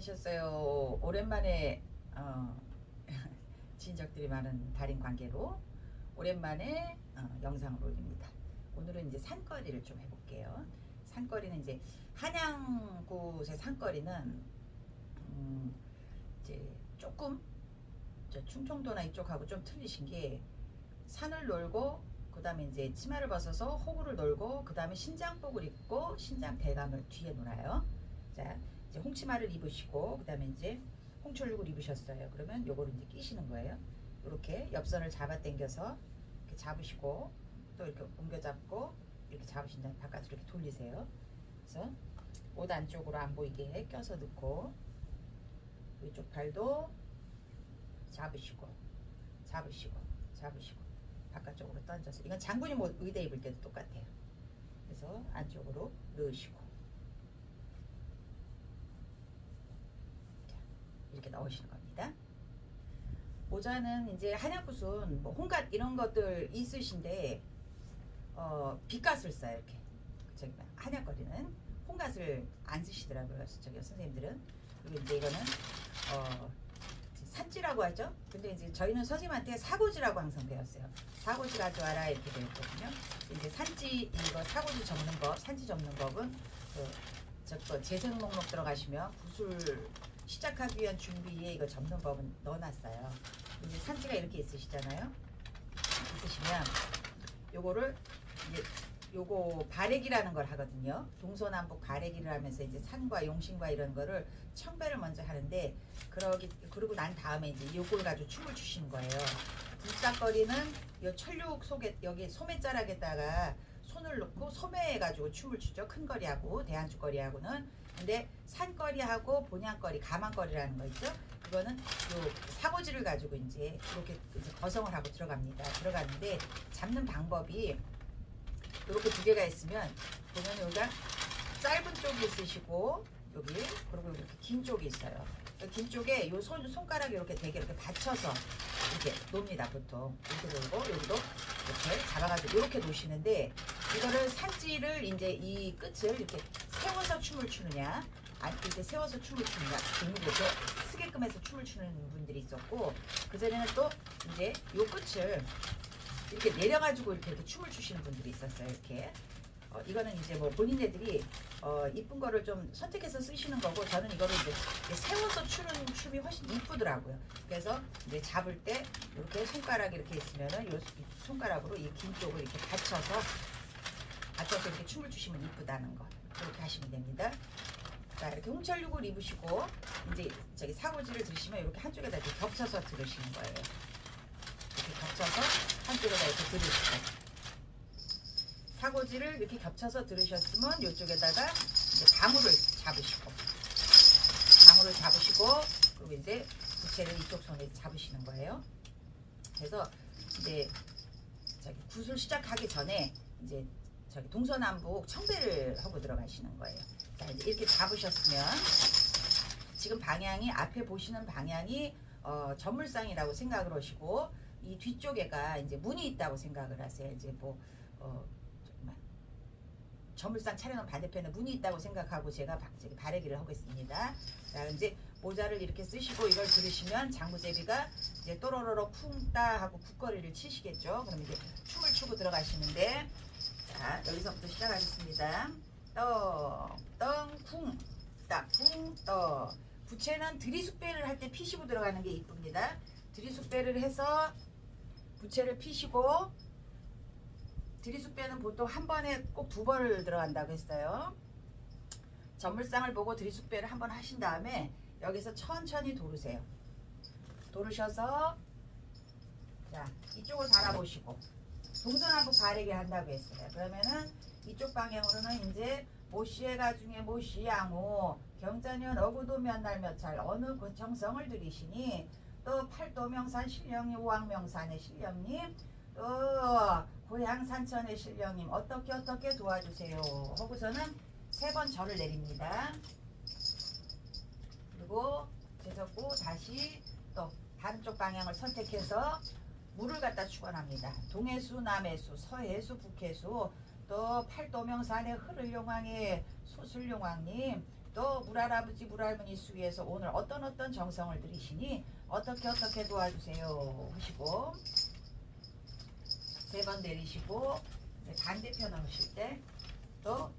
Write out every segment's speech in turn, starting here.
지내셨어요? 오랜만에 어, 친척들이 많은 달인 관계로 오랜만에 어, 영상을 올립니다. 오늘은 이제 산거리를 좀 해볼게요. 산거리는 이제 한양곳의 산거리는 음, 이제 조금 저 충청도나 이쪽하고 좀 틀리신 게 산을 놀고 그 다음에 이제 치마를 벗어서 호구를 놀고 그 다음에 신장복을 입고 신장 대강을 뒤에 놀아요. 자 이제 홍치마를 입으시고 그 다음에 이제 홍철육을 입으셨어요. 그러면 요거를 이제 끼시는 거예요. 이렇게 옆선을 잡아 당겨서 이렇게 잡으시고 또 이렇게 옮겨 잡고 이렇게 잡으신 다음에 바깥으로 이렇게 돌리세요. 그래서 옷 안쪽으로 안 보이게 껴서 넣고 이쪽 발도 잡으시고 잡으시고 잡으시고 바깥쪽으로 던져서 이건 장군이 뭐 의대 입을 때도 똑같아요. 그래서 안쪽으로 넣으시고 자, 이렇게 넣으시는 겁니다. 모자는 이제 한약굿은 뭐 홍갓 이런 것들 있으신데 어, 빗갓을 써요 이렇게 저기 한약거리는 홍갓을 안 쓰시더라고요. 저기 선생님들은 그리고 이제 이거는 어, 산지라고 하죠. 근데 이제 저희는 선생님한테 사고지라고 항상 배웠어요. 사고지 가져와라 이렇게 배웠거든요. 이제 산지 이거 사고지 접는 법, 산지 접는 법은 그 저거 재생 목록 들어가시면 구슬 시작하기 위한 준비에 이거 접는 법은 넣어놨어요. 이제 산지가 이렇게 있으시잖아요. 있으시면 요거를 이제 요거 바래기라는 걸 하거든요. 동서남북 바래기를 하면서 이제 산과 용신과 이런 거를 청배를 먼저 하는데 그러기 그러고 난 다음에 이제 요걸 가지고 춤을 추시는 거예요. 불닭거리는 요 철육 속에 여기 소매자락에다가 손을 넣고 소매해 가지고 춤을 추죠. 큰 거리하고 대한축거리하고는 근데 산거리하고 본향거리 가만거리라는 거 있죠. 그거는 요 사고지를 가지고 이제 이렇게 이제 거성을 하고 들어갑니다. 들어가는데 잡는 방법이 이렇게 두 개가 있으면 보면 여기가 짧은 쪽이 있으시고 여기 그리고 이렇게 긴 쪽이 있어요. 그긴 쪽에 요 손 손가락 이렇게 되게 이렇게 받쳐서 이렇게 놓습니다 보통 이렇게 놓고 여기도 이렇게 잡아가지고 이렇게 놓으시는데 이거를 산지를 이제 이 끝을 이렇게 세워서 춤을 추느냐 아니 이렇게 세워서 춤을 추느냐 이렇게 쓰게끔 해서 춤을 추는 분들이 있었고 그 전에는 또 이제 요 끝을 이렇게 내려가지고 이렇게, 이렇게 춤을 추시는 분들이 있었어요. 이렇게. 어, 이거는 이제 뭐 본인네들이 어, 이쁜 거를 좀 선택해서 쓰시는 거고 저는 이거를 이제 세워서 추는 춤이 훨씬 이쁘더라고요. 그래서 이제 잡을 때 이렇게 손가락이 이렇게 있으면은 요 손가락으로 이 긴 쪽을 이렇게 받쳐서 받쳐서 이렇게 춤을 추시면 이쁘다는 거 그렇게 하시면 됩니다. 자 이렇게 홍철육을 입으시고 이제 저기 사고지를 드시면 이렇게 한쪽에다 이렇게 겹쳐서 들으시는 거예요. 이렇게 겹쳐서 한쪽에다 이렇게 들으시고 사고지를 이렇게 겹쳐서 들으셨으면 이쪽에다가 이제 방울을 잡으시고 방울을 잡으시고 그리고 이제 부채를 이쪽 손에 잡으시는 거예요. 그래서 이제 저기 구슬 시작하기 전에 이제 저기 동서남북 청배를 하고 들어가시는 거예요. 자 이제 이렇게 잡으셨으면 지금 방향이 앞에 보시는 방향이 어, 전물상이라고 생각을 하시고 이 뒤쪽에가 이제 문이 있다고 생각을 하세요. 이제 뭐 어, 전물상 촬영은 반대편에 문이 있다고 생각하고 제가 바래기를 하고 있습니다. 자 이제 모자를 이렇게 쓰시고 이걸 들으시면 장구제비가 이제 또로로로 쿵따 하고 국거리를 치시겠죠. 그럼 이제 춤을 추고 들어가시는데 자 여기서부터 시작하겠습니다. 떡떡쿵따쿵떡 부채는 들이숙배를 할 때 피시고 들어가는 게 이쁩니다. 들이숙배를 해서 부채를 피시고 들이숙배는 보통 한 번에 꼭 두 번을 들어간다고 했어요. 전물상을 보고 들이숙배를 한 번 하신 다음에 여기서 천천히 도르세요. 도르셔서 자 이쪽을 바라보시고 동서남북 바르게 한다고 했어요. 그러면은 이쪽 방향으로는 이제 모시애가 중에 모시양호 경자년 어구도 몇 날 몇찰 어느 그 정성을 들이시니 또 팔도명산 신령님 오왕명산의 신령님 또 고향 산천의 신령님 어떻게 어떻게 도와주세요? 하고서는 세 번 절을 내립니다. 그리고 되셨고 다시 또 다른 쪽 방향을 선택해서 물을 갖다 축원합니다. 동해수 남해수 서해수 북해수 또 팔도명산의 흐를용왕의 소술용왕님 또 물할아버지 물할머니 수위에서 오늘 어떤 어떤 정성을 들이시니 어떻게 어떻게 도와주세요? 하시고 세 번 내리시고 반대편 하실 때 또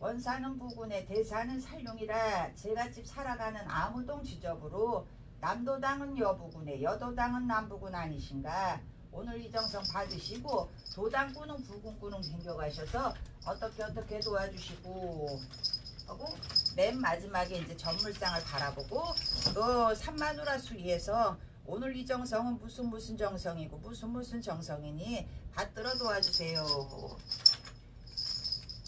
원사는 부군에 대사는 살룡이라 제갓집 살아가는 아무동 지적으로 남도당은 여부군에 여도당은 남부군 아니신가? 오늘 이 정성 받으시고 도당꾼은 부군꾼은 챙겨가셔서 어떻게 어떻게 도와주시고 하고 맨 마지막에 이제 전물상을 바라보고 너 산마누라 수위에서 오늘 이 정성은 무슨 무슨 정성이고 무슨 무슨 정성이니 받들어 도와주세요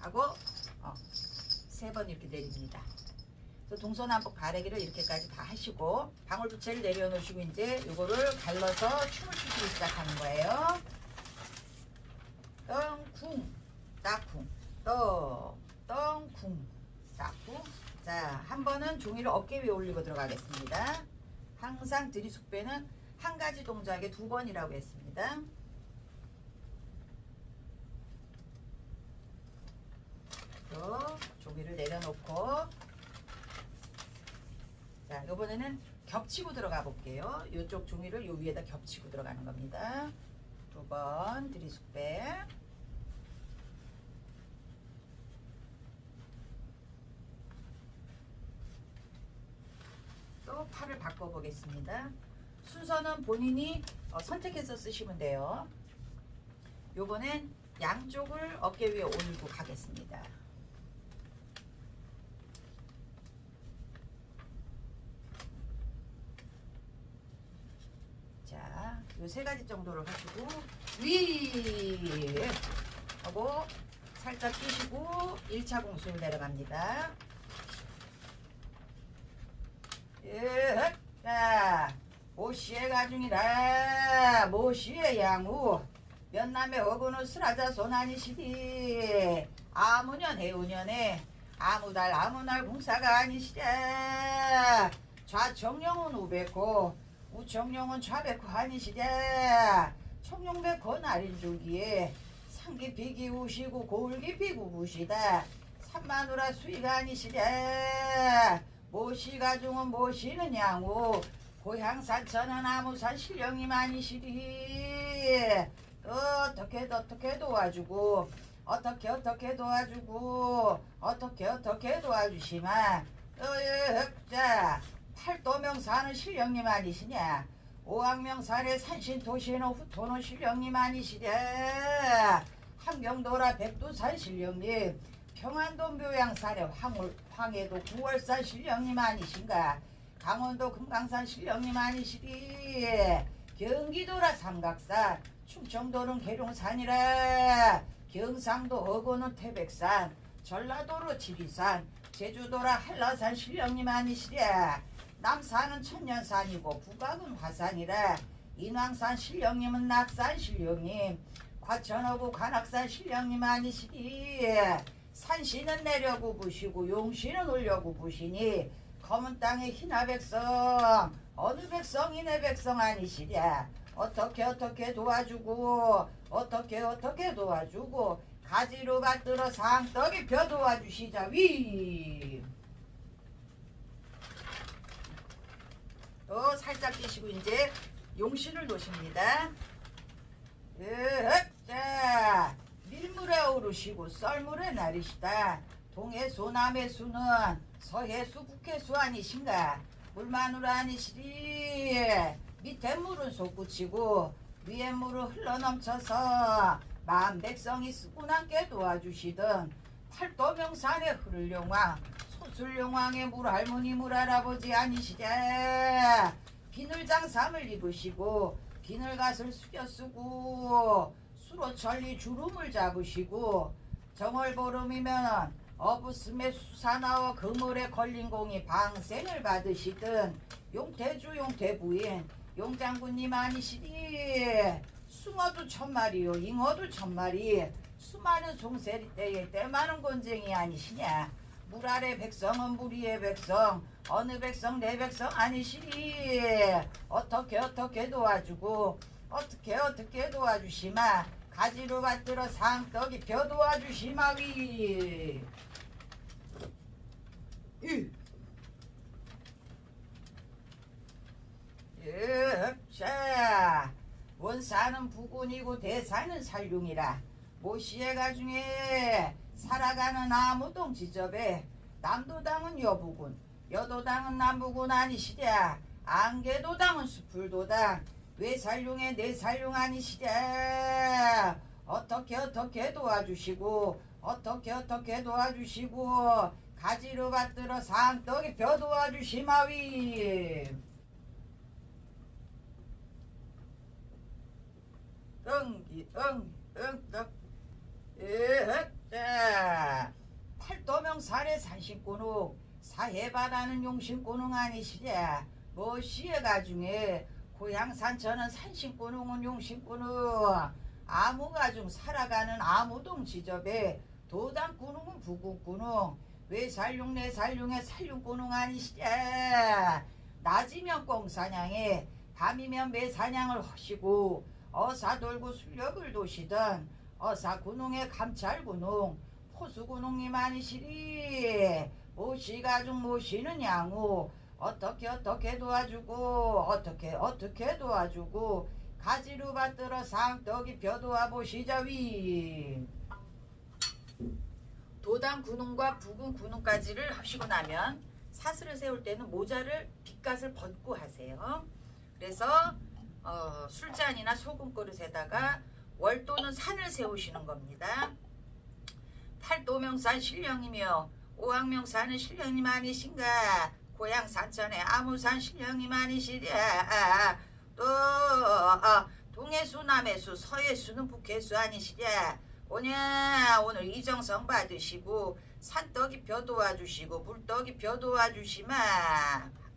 하고 어, 세번 이렇게 내립니다. 동서남북 가래기를 이렇게까지 다 하시고 방울부채를 내려놓으시고 이제 요거를 갈라서 춤을 추시기 시작하는 거예요. 떵쿵 따쿵 떠 떵쿵 따쿵 자 한 번은 종이를 어깨 위에 올리고 들어가겠습니다. 항상 들이숙배는 한 가지 동작에 두 번이라고 했습니다. 또 종이를 내려놓고 자 이번에는 겹치고 들어가 볼게요. 이쪽 종이를 요 위에다 겹치고 들어가는 겁니다. 두 번 들이숙배 또 팔을 바꿔 보겠습니다. 순서는 본인이 어, 선택해서 쓰시면 돼요. 요번엔 양쪽을 어깨 위에 올리고 가겠습니다. 자, 요 세 가지 정도를 하시고 위 하고 살짝 끼시고 1차 공수를 내려갑니다. 예, 자, 모시의 가중이라. 모시의 양우. 면남의 어근은 스라자 손아니시디. 아무년 해운년에 아무달 아무날 공사가 아니시랴. 좌청룡은 우백호 우청룡은 좌백호 아니시랴. 청룡백호 날인 줄기에 상기 비기 우시고 고울기 비구 우시다. 산마누라 수위가 아니시랴 모시가 중은 모시는 양우 고향 산천은 아무산 신령이 많이시리. 어떻게 어떻게 도와주고 어떻게 어떻게 도와주고 어떻게 어떻게 도와주시마 어자 팔도명사는 신령님 아니시냐. 오왕명산의 산신도시는 후토는 신령님 아니시랴. 함경도라 백두산 신령님 평안도 묘양산의 황울, 황해도 구월산 신령님 아니신가? 강원도 금강산 신령님 아니시리 경기도라 삼각산 충청도는 계룡산이라. 경상도 어고는 태백산 전라도로 지리산 제주도라 한라산 신령님 아니시랴 남산은 천년산이고 북악은 화산이라. 인왕산 신령님은 낙산 신령님 과천어구 관악산 신령님 아니시리 산시는 내려고 부시고 용시는 올려고 부시니 검은 땅의 희나 백성 어느 백성이 내 백성 아니시랴 어떻게 어떻게 도와주고 어떻게 어떻게 도와주고 가지로 받들어 상떡이 벼 도와주시자 위. 또 살짝 끼시고 이제 용신을 놓습니다. 으흑, 자 밀물에 오르시고 썰물에 나르시다. 동해수 남해수는 서해수 북해수 아니신가? 물마누라 아니시리. 밑에 물은 솟구치고 위에 물은 흘러넘쳐서 마음 백성이 쓰고남게 도와주시던 팔도명산의 흐를 용왕 소술용왕의 물할머니 물할아버지 아니시랴 비늘장삼을 입으시고 비늘갓을 숙여 쓰고 수로 천리 주름을 잡으시고 정월 보름이면 어부스의 수사나와 그물에 걸린 공이 방생을 받으시던 용태주 용태부인 용장군님 아니시니 숭어도 천마리요 잉어도 천마리 수많은 송세리 때에 때많은 곤쟁이 아니시냐? 물 아래 백성은 물 위의 백성 어느 백성 내 백성 아니시니? 어떻게 어떻게 도와주고 어떻게 어떻게 도와주시마 가지로 받들어 상떡이 벼도와 주시마위 이. 자 원사는 부군이고 대사는 살융이라. 모시애가 중에 살아가는 아무동 지접에 남도당은 여부군 여도당은 남부군 아니시랴. 안개도당은 수풀도당 외살융에 내살융 아니시랴 어떻게 어떻게 도와주시고 어떻게 어떻게 도와주시고 가지로 받들어 상떡이 벼 도와주시마위. 응기 응응떡. 으흑자 팔도명 살의 산신꾼욱 사해바다는 용신꾼웅 아니시랴 뭐시에가 중에 고향 산천은 산신꾼웅은 용신꾼웅. 아무가중 살아가는 아무동 지접에 도당꾼웅은 부국꾼웅. 외살룡 내 살룡의 살룡꾼웅 아니시랴? 낮이면 꽁사냥에 밤이면 매사냥을 하시고 어사 돌고 술력을 도시던 어사 군웅의 감찰 군웅 포수 군웅님 아니시리? 모시가중 모시는 양우 어떻게 어떻게 도와주고 어떻게 어떻게 도와주고 가지로 받들어 상떡이 벼도와 보시자위 도당 군웅과 부군 군웅까지를 하시고 나면 사슬을 세울 때는 모자를 빗갓을 벗고 하세요. 그래서 어, 술잔이나 소금 그릇에다가 월도는 산을 세우시는 겁니다. 팔도명산 신령이며 오왕명산은 신령님 아니신가? 고향 산천에 아무산 신령님 아니시랴? 또 어, 동해수 남해수 서해수는 북해수 아니시랴? 오냐 오늘 이정성 받으시고 산떡이 벼 도와주시고 물떡이 벼 도와주시마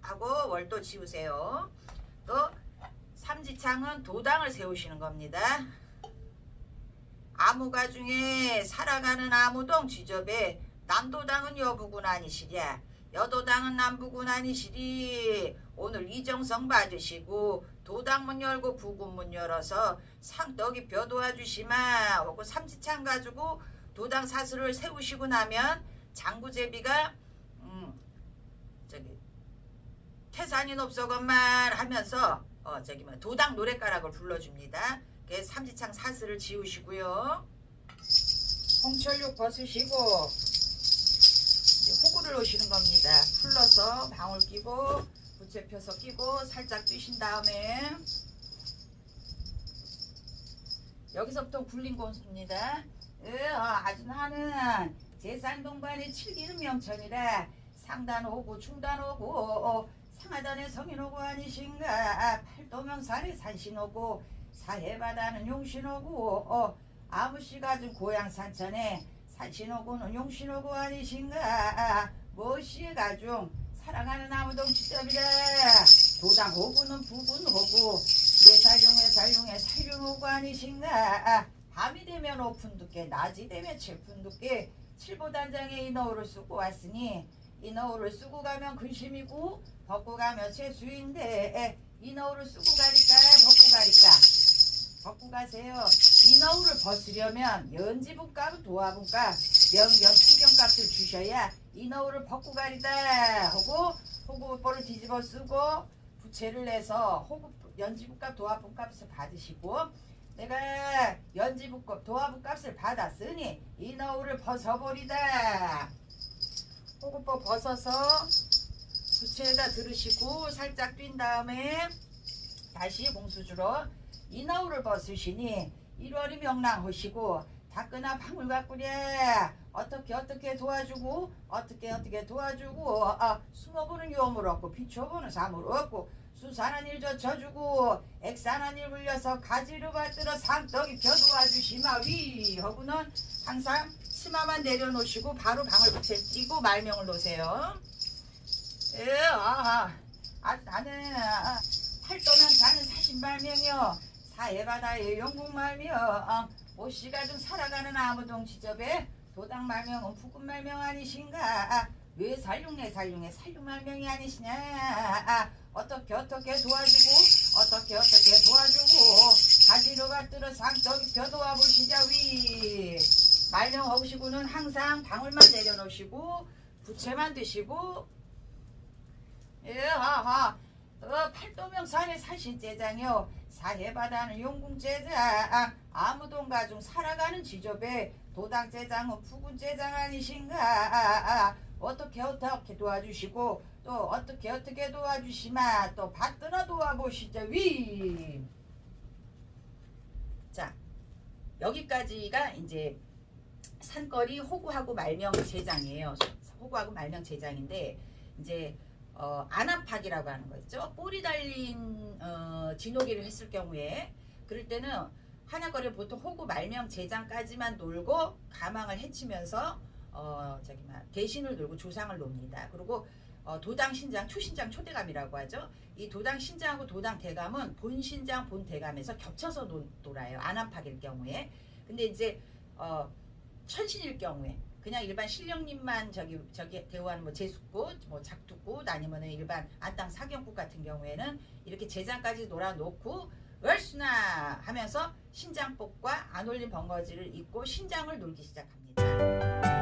하고 월도 지우세요. 또 삼지창은 도당을 세우시는 겁니다. 아무가 중에 살아가는 아무동 지접에 남도당은 여부군 아니시랴 여도당은 남부군 아니시리 오늘 이정성 받으시고 도당문 열고 부군문 열어서 상떡이 벼 도와주시마 하고 삼지창 가지고 도당 사슬을 세우시고 나면 장구제비가 음 저기 태산이 높소건만 하면서 어 저기 뭐 도당 노랫가락을 불러줍니다. 그 삼지창 사슬을 지우시고요. 홍철육 벗으시고 호구를 놓으시는 겁니다. 풀러서 방울 끼고 부채 펴서 끼고 살짝 뛰신 다음에 여기서부터 굴린 고수입니다. 으, 어, 아주 나는 제산동반의 칠기는 명천이라 상단 오고 중단 오고 어, 상하단의 성인 오고 아니신가 팔도명산의 산신 오고 사해바다는 용신 오고 어, 아무씨 가 준 고향 산천에 산신 오고는 용신 오고 아니신가? 무엇이 가중 사랑하는 아무동 지점이라. 도당 오고는 부분 오고 내살용에 살용에 살용 오고 아니신가? 밤이 되면 오픈 두께 낮이 되면 칠푼 두께. 칠보단장에 이 너울을 쓰고 왔으니 이 너울을 쓰고 가면 근심이고 벗고 가면 세수인데 이 너울을 쓰고 가니까 벗고 가니까 벗고 가세요. 이 너울을 벗으려면 연지분값, 도화분값, 명경 세경값을 주셔야 이 너울을 벗고 가리다 하고 호구볼을 뒤집어 쓰고 부채를 내서 호구 연지분값, 도화분값을 받으시고 내가 연지분값, 도화분값을 받았으니 이 너울을 벗어버리다. 호구볼 벗어서 부채에다 들으시고 살짝 뛴 다음에 다시 봉수주로 이너울을 벗으시니 1월이 명랑하시고 닭거나 방울 가꾸랴. 어떻게 어떻게 도와주고 어떻게 어떻게 도와주고 아, 숨어보는 요물 없고 비춰보는 사물 없고 수산한 일 젖혀주고 액산한 일 물려서 가지로 받들어 상떡이 펴 도와주시마. 위 하고는 항상 치마만 내려놓으시고 바로 방울 부채 띄고 말명을 놓으세요. 예, 아, 아, 나는 아, 팔도면 자는 사신발명이요 사해바다의 영국말이요 어, 오씨가 좀 살아가는 아무동 지접에 도당말명은 부군말명 아니신가? 아, 왜 살육내 살육내 살육말명이 아니시냐? 아, 어떻게 어떻게 도와주고 어떻게 어떻게 도와주고 가지러 갔들어 상적이 벼도와 보시자 위. 말령하시고는 항상 방울만 내려놓으시고 부채만 드시고. 예하하 어, 팔도명 산에 사신 제장이요. 사해바다는 용궁 제장. 아무동가 중 살아가는 지조배. 도당 제장은 푸군 제장 아니신가? 어떻게 어떻게 도와주시고 또 어떻게 어떻게 도와주시마? 또 받들어 도와보시죠 위. 자 여기까지가 이제 산거리 호구하고 말명 제장이에요. 호구하고 말명 제장인데 이제 어, 안압학이라고 하는 거 있죠. 볼이 달린 어, 진호기를 했을 경우에 그럴 때는 한약거리를 보통 호구 말명 제장까지만 놀고 가망을 해치면서 어, 저기 막 대신을 놀고 조상을 놉니다. 그리고 어, 도당 신장, 초신장, 초대감이라고 하죠. 이 도당 신장하고 도당 대감은 본 신장, 본 대감에서 겹쳐서 놀, 놀아요. 안압학일 경우에. 근데 이제 어, 천신일 경우에 그냥 일반 신령님만 저기 저기 대우하는 뭐 제숙꽃, 뭐 작두꽃 아니면은 일반 안땅 사경꽃 같은 경우에는 이렇게 제장까지 놀아놓고 얼쑤나 하면서 신장복과 안 올린 벙거지를 입고 신장을 놀기 시작합니다.